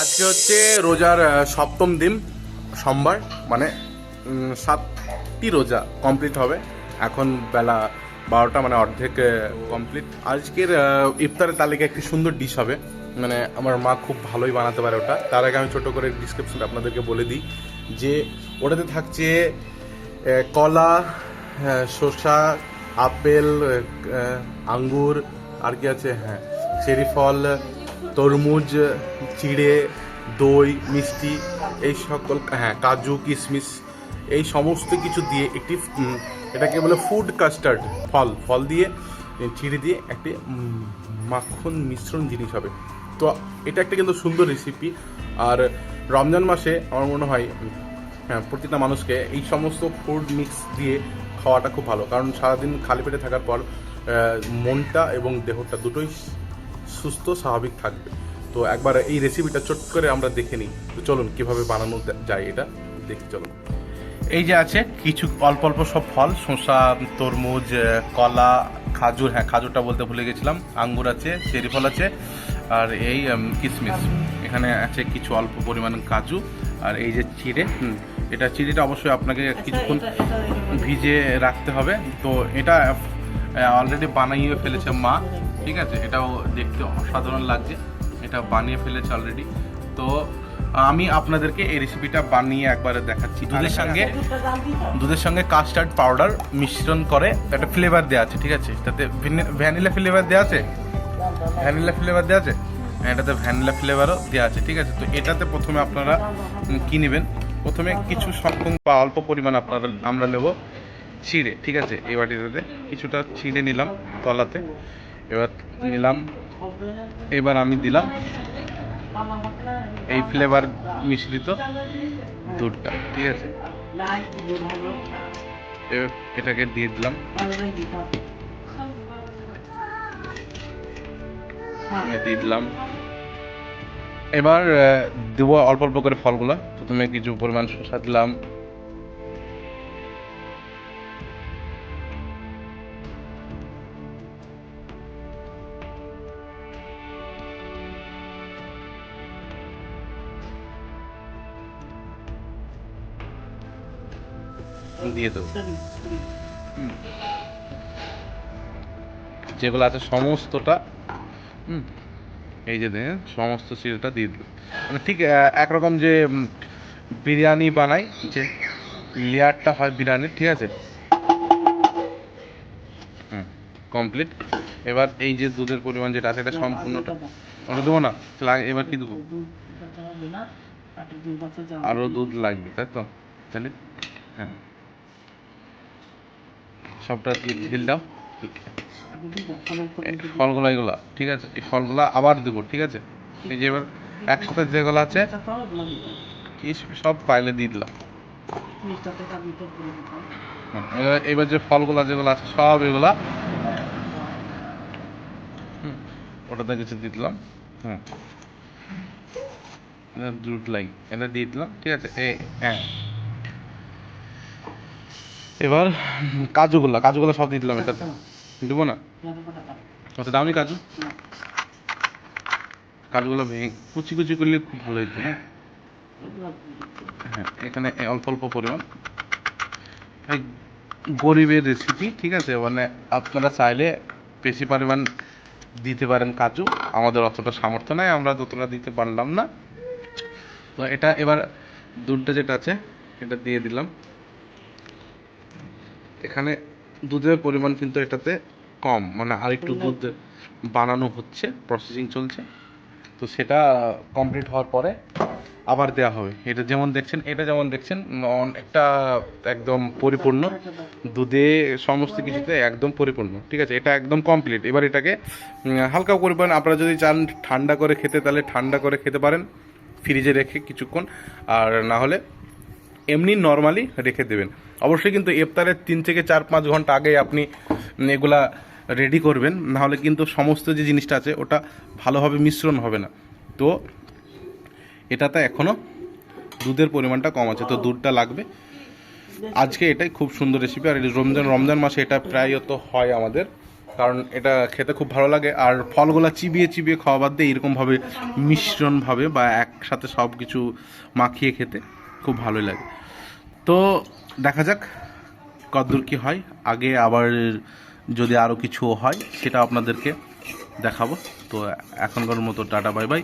আজকে হচ্ছে রোজার সপ্তম দিন সোমবার মানে সাতটি রোজা কমপ্লিট হবে। এখন বেলা বারোটা মানে অর্ধেক কমপ্লিট আজকের ইফতারের তালিকা একটি সুন্দর ডিশ হবে। মানে আমার মা খুব ভালোই বানাতে পারে ওটা। তার আগে আমি ছোটো করে ডিসক্রিপশনটা আপনাদেরকে বলে দিই যে ওটাতে থাকছে কলা হ্যাঁ, শসা আপেল আঙ্গুর আর কি আছে হ্যাঁ চেরি ফল তরমুজ, চিড়ে, দই, মিষ্টি, এই সকল হ্যাঁ কাজু, কিশমিশ, এই সমস্ত কিছু দিয়ে একটি এটাকে বলে ফুড কাস্টার্ড ফল। ফল দিয়ে, চিড়ে দিয়ে একটি মাখন মিশ্রণ জিনিস হবে। তো এটা একটা কিন্তু সুন্দর রেসিপি আর রমজান মাসে আমার মনে হয় হ্যাঁ প্রতিটা মানুষকে এই সমস্ত ফুড মিক্স দিয়ে খাওয়াটা খুব ভালো। কারণ সারাদিন খালি পেটে থাকার পর মনটা এবং দেহটা দুটোই সুস্থ স্বাভাবিক থাকবে। তো একবার এই রেসিপিটা চট করে আমরা দেখে নিই। তো চলুন কীভাবে বানানো যায় এটা দেখি চলুন। এই যে আছে কিছু অল্প অল্প সব ফল শসা তরমুজ কলা খাজুর হ্যাঁ খাজুরটা বলতে ভুলে গেছিলাম। আঙ্গুর আছে চেরি ফল আছে আর এই কিশমিশ এখানে আছে কিছু অল্প পরিমাণ কাজু আর এই যে চিড়ে এটা চিড়েটা অবশ্যই আপনাকে কিছুক্ষণ ভিজে রাখতে হবে। তো এটা অলরেডি বানিয়ে ফেলেছে মা ঠিক আছে? এটাও দেখতে অসাধারণ লাগছে। এটা বানিয়ে ফেলেছে অলরেডি তো আমি আপনাদেরকে এই রেসিপিটা বানিয়ে একবারে দেখাচ্ছি। দুধের সঙ্গে? দুধের সঙ্গে কাস্টার্ড পাউডার মিশ্রণ করে একটা ফ্লেভার দেওয়া আছে ঠিক আছে? এটাতে ভ্যানিলা ফ্লেভার দেওয়া আছে? ভ্যানিলা ফ্লেভার দেওয়া আছে? হ্যাঁ, এটাতে ভ্যানিলা ফ্লেভারও দেওয়া আছে ঠিক আছে? তো এটাতে প্রথমে আপনারা উম, কি নেবেন? প্রথমে কিছু সংখ্যক বা অল্প পরিমাণ আপনারা আমরা নেব। চিড়ে ঠিক আছে, এই বাটিটাতে কিছুটা চিড়ে নিলাম তলাতে। এবার নিলাম, এবার আমি দিলাম এই ফ্লেভার মিশ্রিত দুধটা, ঠিক আছে। এটাকে দিয়ে দিলাম। দিয়ে দিলাম। এবার দেবো অল্প অল্প করে ফলগুলো। প্রথমে কিছু পরিমাণ শসা দিলাম। দিয়ে দেবো। যেগুলো আছে সমস্তটা হুম এই যে দেখেন সমস্ত চিড়েটা দিয়ে দিল মানে ঠিক একরকম যে বিরিয়ানি বানাই যে লেয়ারটা হয় বিরিয়ানির ঠিক আছে? হুম কমপ্লিট এবার এই যে দুধের পরিমাণ যেটা আছে এটা সম্পূর্ণটা ওটা দেবো না এবার কি দেবো? আরও দুধ লাগবে তাই তো? তাহলে হ্যাঁ। সবটা দাও। ফলগুলো এগুলো ঠিক আছে? এই ফলগুলো আবার দেবো ঠিক আছে? এই যে এবার একসাথে যেগুলো আছে কি সব পাইলে দিয়ে দিলাম। এবার যে ফলগুলো যেগুলো আছে সব এগুলা ওটাতে কিছু দিয়ে দিলাম হুম। এটা দুধ লাই এটা দিয়ে দিলাম ঠিক আছে? এই হ্যাঁ। এবার কাজুগুলো কাজুগুলো সব দিয়ে দিলাম এটাতে। দেবো না? কত দামি কাজু? কাজুগুলো ভেঙে কুচি কুচি করলে খুব ভালো হতো হ্যাঁ। হ্যাঁ এখানে অল্প অল্প পরিমাণ। গরিবের রেসিপি ঠিক আছে? মানে আপনারা চাইলে বেশি পরিমাণ দিতে পারেন কাজু। আমাদের অতটা সামর্থ্য নাই আমরা ততটা দিতে পারলাম না। তো এটা এবার দুধটা যেটা আছে এটা দিয়ে দিলাম। এখানে দুধের পরিমাণ কিন্তু এটাতে কম। মানে আরেকটু দুধ বানানো হচ্ছে প্রসেসিং চলছে। তো সেটা কমপ্লিট হওয়ার পরে আবার দেওয়া হবে। এটা যেমন দেখছেন এটা যেমন দেখছেন অনেকটা একদম পরিপূর্ণ দুধে সমস্ত কিছুতে একদম পরিপূর্ণ। ঠিক আছে এটা একদম কমপ্লিট এবার এটাকে হালকা পরিমাণ আপনারা যদি চান ঠান্ডা করে খেতে তাহলে ঠান্ডা করে খেতে পারেন ফ্রিজে রেখে কিছুক্ষণ। আর না হলে এমনি নর্মালি রেখে দেবেন। অবশ্যই কিন্তু ইফতারের তিন থেকে চার পাঁচ ঘণ্টা আগে আপনি এগুলা রেডি করবেন। নাহলে কিন্তু সমস্ত যে জিনিসটা আছে, ওটা ভালোভাবে মিশ্রণ হবে না। তো এটাতে এখনও দুধের পরিমাণটা কম আছে। তো দুধটা লাগবে। আজকে এটাই খুব সুন্দর রেসিপি আর রমজান রমজান মাসে এটা প্রায়ত হয় আমাদের। কারণ এটা খেতে খুব ভালো লাগে। আর ফলগুলা চিবিয়ে চিবিয়ে খাওয়া বাদ দিয়ে এরকমভাবে মিশ্রণভাবে বা একসাথে সব কিছু মাখিয়ে খেতে খুব ভালোই লাগে। তো দেখা যাক কদ্দূর কি হয়। আগে আবার যদি আরও কিছু হয়, সেটা আপনাদেরকে দেখাবো। তো এখনকার মতো টাটা, বাই বাই।